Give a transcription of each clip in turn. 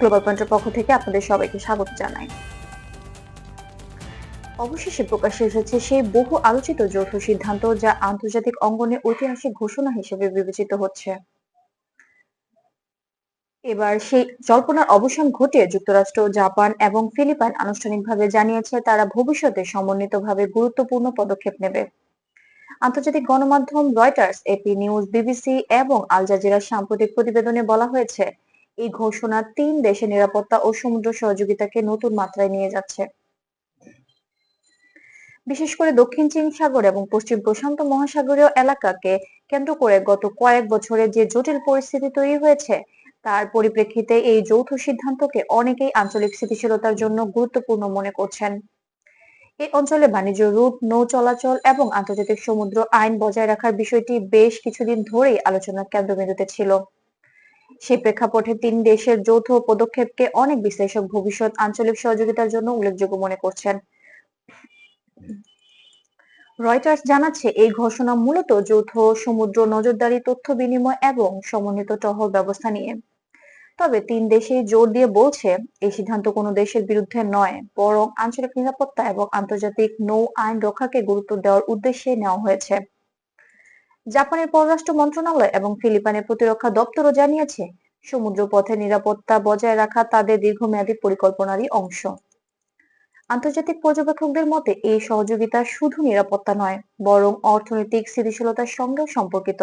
Global পয়েন্টের পক্ষ থেকে আপনাদের সবাইকে স্বাগত জানাই। অবশেষে প্রকাশ্যে এসেছে সেই বহু আলোচিত যৌথ সিদ্ধান্ত যা আন্তর্জাতিক অঙ্গনে ঐতিহাসিক ঘোষণা হিসেবে বিবেচিত হচ্ছে। এবার সেই জল্পনার অবসান ঘটিয়ে যুক্তরাষ্ট্র, জাপান এবং ফিলিপাইন আনুষ্ঠানিকভাবে জানিয়েছে তারা ভবিষ্যতে সমন্বিতভাবে গুরুত্বপূর্ণ পদক্ষেপ নেবে। আন্তর্জাতিক গণমাধ্যম রয়টার্স, এপি নিউজ, বিবিসি এবং আল জাজিরার সাম্প্রতিক প্রতিবেদনে বলা হয়েছে এই ঘোষণা তিন দেশের নিরাপত্তা ও সমুদ্র সহযোগিতাকে নতুন মাত্রায় নিয়ে যাচ্ছে। বিশেষ করে দক্ষিণ চীন সাগর এবং পশ্চিম প্রশান্ত মহাসাগরীয় এলাকাকে কেন্দ্র করে গত কয়েক বছরে যে জটিল পরিস্থিতি তৈরি হয়েছে, তার পরিপ্রেক্ষিতে এই যৌথ সিদ্ধান্তকে অনেকেই আঞ্চলিক স্থিতিশীলতার জন্য গুরুত্বপূর্ণ মনে করছেন। এই অঞ্চলে বাণিজ্য রুট নৌ চলাচল এবং আন্তর্জাতিক সমুদ্র আইন বজায় রাখার বিষয়টি বেশ কিছুদিন ধরেই আলোচনার কেন্দ্রবিন্দুতে ছিল। সেই প্রেক্ষাপটে তিন দেশের যৌথ পদক্ষেপকে অনেক বিশ্লেষক ভবিষ্যৎ আঞ্চলিক সহযোগিতার জন্য উল্লেখযোগ্য মনে করছেন। রয়টার্স জানাচ্ছে, এই ঘোষণা মূলত যৌথ সমুদ্র নজরদারি, তথ্য বিনিময় এবং সমন্বিত টহল ব্যবস্থা নিয়ে। তবে তিন দেশই জোর দিয়ে বলছে, এই সিদ্ধান্ত কোনো দেশের বিরুদ্ধে নয়, বরং আঞ্চলিক নিরাপত্তা এবং আন্তর্জাতিক নৌ আইন রক্ষাকে গুরুত্ব দেওয়ার উদ্দেশ্যে নেওয়া হয়েছে। জাপানের পররাষ্ট্র মন্ত্রণালয় এবং ফিলিপাইনের প্রতিরক্ষা দপ্তরও জানিয়েছে সমুদ্র পথে নিরাপত্তা বজায় রাখা তাদের দীর্ঘমেয়াদী পরিকল্পনারই অংশ। আন্তর্জাতিক পর্যবেক্ষকদের মতে, এই সহযোগিতা শুধু নিরাপত্তা নয়, বরং অর্থনৈতিক স্থিতিশীলতার সঙ্গেও সম্পর্কিত।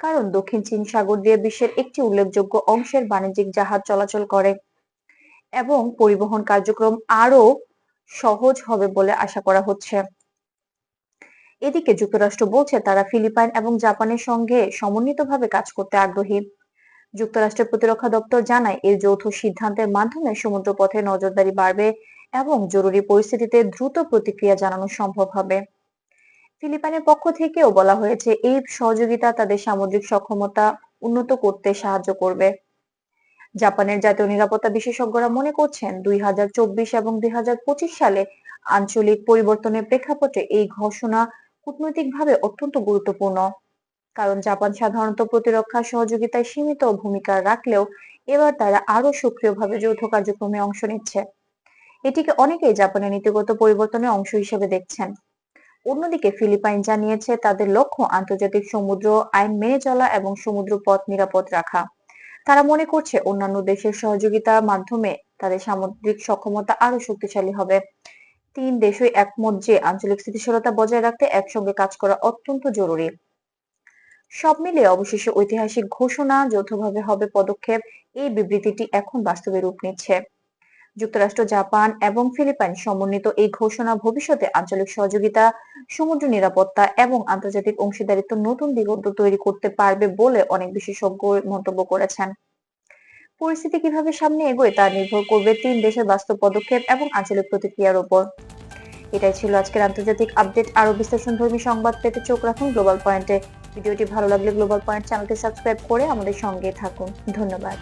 কারণ দক্ষিণ চীন সাগর দিয়ে বিশ্বের একটি উল্লেখযোগ্য অংশের বাণিজ্যিক জাহাজ চলাচল করে, এবং পরিবহন কার্যক্রম আরও সহজ হবে বলে আশা করা হচ্ছে। এদিকে যুক্তরাষ্ট্র বলছে তারা ফিলিপাইন এবং জাপানের সঙ্গে সমন্বিতভাবে কাজ করতে আগ্রহী। যুক্তরাষ্ট্রের প্রতিরক্ষা দপ্তর জানায় এই যৌথ সিদ্ধান্তের মাধ্যমে সমুদ্রপথে নজরদারি বাড়বে এবং জরুরি পরিস্থিতিতে দ্রুত প্রতিক্রিয়া জানানো সম্ভব হবে। ফিলিপাইনের পক্ষ থেকেও বলা হয়েছে, এই সহযোগিতা তাদের সামুদ্রিক সক্ষমতা উন্নত করতে সাহায্য করবে। জাপানের জাতীয় নিরাপত্তা বিশেষজ্ঞরা মনে করছেন, দুই হাজার চব্বিশ এবং দুই হাজার পঁচিশ সালে আঞ্চলিক পরিবর্তনের প্রেক্ষাপটে এই ঘোষণা কূটনৈতিকভাবে অত্যন্ত গুরুত্বপূর্ণ। কারণ জাপান সাধারণত প্রতিরক্ষা সহযোগিতায় সীমিত ভূমিকা রাখলেও এবার তারা আরও সক্রিয়ভাবে যৌথ কার্যক্রমে অংশ নিচ্ছে। এটিকে অনেকেই জাপানের নীতিগত পরিবর্তনের অংশ হিসেবে দেখছেন। অন্যদিকে ফিলিপাইন জানিয়েছে তাদের লক্ষ্য আন্তর্জাতিক সমুদ্র আইন মেনে চলা এবং সমুদ্র পথ নিরাপদ রাখা। তারা মনে করছে অন্যান্য দেশের সহযোগিতার মাধ্যমে তাদের সামুদ্রিক সক্ষমতা আরও শক্তিশালী হবে। তিন দেশই একমত যে আঞ্চলিক স্থিতিশীলতা বজায় রাখতে একসঙ্গে কাজ করা অত্যন্ত জরুরি। সব মিলিয়ে অবশেষে ঐতিহাসিক ঘোষণা যৌথভাবে হবে পদক্ষেপ। এই বিবৃতিটি এখন বাস্তবে রূপ নিচ্ছে। যুক্তরাষ্ট্র, জাপান এবং ফিলিপাইন সমন্বিত এই ঘোষণা ভবিষ্যতে আঞ্চলিক সহযোগিতা, সমুদ্র নিরাপত্তা এবং আন্তর্জাতিক অংশীদারিত্ব নতুন দিগন্ত তৈরি করতে পারবে বলে অনেক বিশেষজ্ঞ মন্তব্য করেছেন। পরিস্থিতি কীভাবে সামনে এগোয় তা নির্ভর করবে তিন দেশের বাস্তব পদক্ষেপ এবং আঞ্চলিক প্রতিক্রিয়ার উপর। এটাই ছিল আজকের আন্তর্জাতিক আপডেট। আরও বিশ্লেষণ ধর্মী সংবাদ পেতে চোখ রাখুন গ্লোবাল পয়েন্টে। ভিডিওটি ভালো লাগলে গ্লোবাল পয়েন্ট চ্যানেলটি সাবস্ক্রাইব করে আমাদের সঙ্গে থাকুন। ধন্যবাদ।